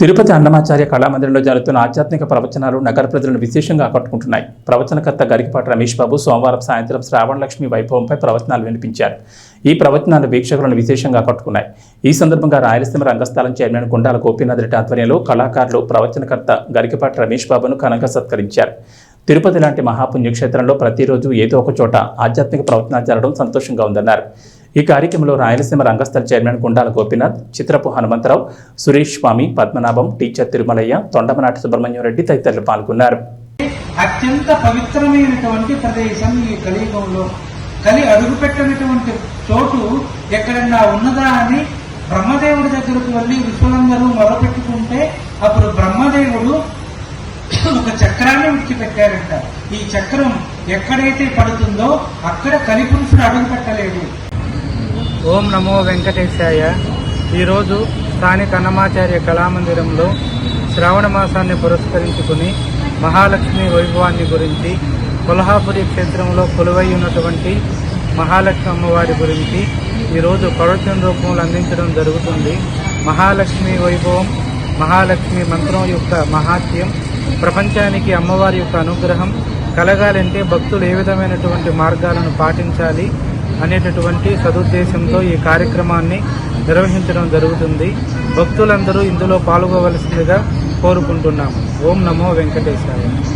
తిరుపతి అన్నమాచార్య కళామందిరంలో జరుగుతున్న ఆధ్యాత్మిక ప్రవచనాలు నగర ప్రజలను విశేషంగా ఆకట్టుకుంటున్నాయి. ప్రవచనకర్త గరికపాటి రమేష్ బాబు సోమవారం సాయంత్రం శ్రావణ లక్ష్మి వైభవంపై ప్రవచనాలు వినిపించారు. ఈ ప్రవచనాలు వీక్షకులను విశేషంగా ఆకట్టుకున్నాయి. ఈ సందర్భంగా రాయలసీమ రంగస్థలం చైర్మన్ గుండాల గోపీనాథ్ రెడ్డి ఆధ్వర్యంలో కళాకారులు ప్రవచనకర్త గరికపాటి రమేష్ బాబును ఘనంగా సత్కరించారు. తిరుపతి లాంటి మహాపుణ్యక్షేత్రంలో ప్రతిరోజు ఏదో ఒక చోట ఆధ్యాత్మిక ప్రవచనాలు జరగడం సంతోషంగా ఉందన్నారు. ఈ కార్యక్రమంలో రాయలసీమ రంగస్థల చైర్మన్ గుండాల గోపీనాథ్ చిత్రపు హనుమంతరావు సురేష్ స్వామి పద్మనాభం టీచర్ తిరుమలయ్య తొండమనాటి సుబ్రహ్మణ్యం రెడ్డి తదితరులు పాల్గొన్నారు. అత్యంత పవిత్రమైనటువంటి ప్రదేశం ఈ కలియుగంలో. కలి అడుగుపెట్టనటువంటి చోటు ఎక్కడన్నా ఉన్నదా అని బ్రహ్మదేవుడి దగ్గరకు వెళ్ళి విశ్వలందరూ మొరపెట్టుకుంటే అప్పుడు బ్రహ్మదేవుడు ఒక చక్రాన్ని విడిచిపెట్టారంట. ఈ చక్రం ఎక్కడైతే పడుతుందో అక్కడ కలిపురుషుడు అడుగు పెట్టలేడు ఓం నమో వెంకటేశాయ. ఈరోజు స్థానిక అన్నమాచార్య కళామందిరంలో శ్రావణ మాసాన్ని పురస్కరించుకుని మహాలక్ష్మి వైభవాన్ని గురించి కొల్హాపురి క్షేత్రంలో కొలువై ఉన్నటువంటి మహాలక్ష్మి అమ్మవారి గురించి ఈరోజు ప్రవచన రూపంలో అందించడం జరుగుతుంది. మహాలక్ష్మి వైభవం మహాలక్ష్మి మంత్రం యొక్క మహాత్యం ప్రపంచానికి అమ్మవారి యొక్క అనుగ్రహం కలగాలంటే భక్తులు ఏ విధమైనటువంటి మార్గాలను పాటించాలి అనేటటువంటి సదుద్దేశంతో ఈ కార్యక్రమాన్ని నిర్వహించడం జరుగుతుంది. భక్తులందరూ ఇందులో పాల్గొవలసిందిగా కోరుకుంటున్నాము. ఓం నమో వెంకటేశాయ.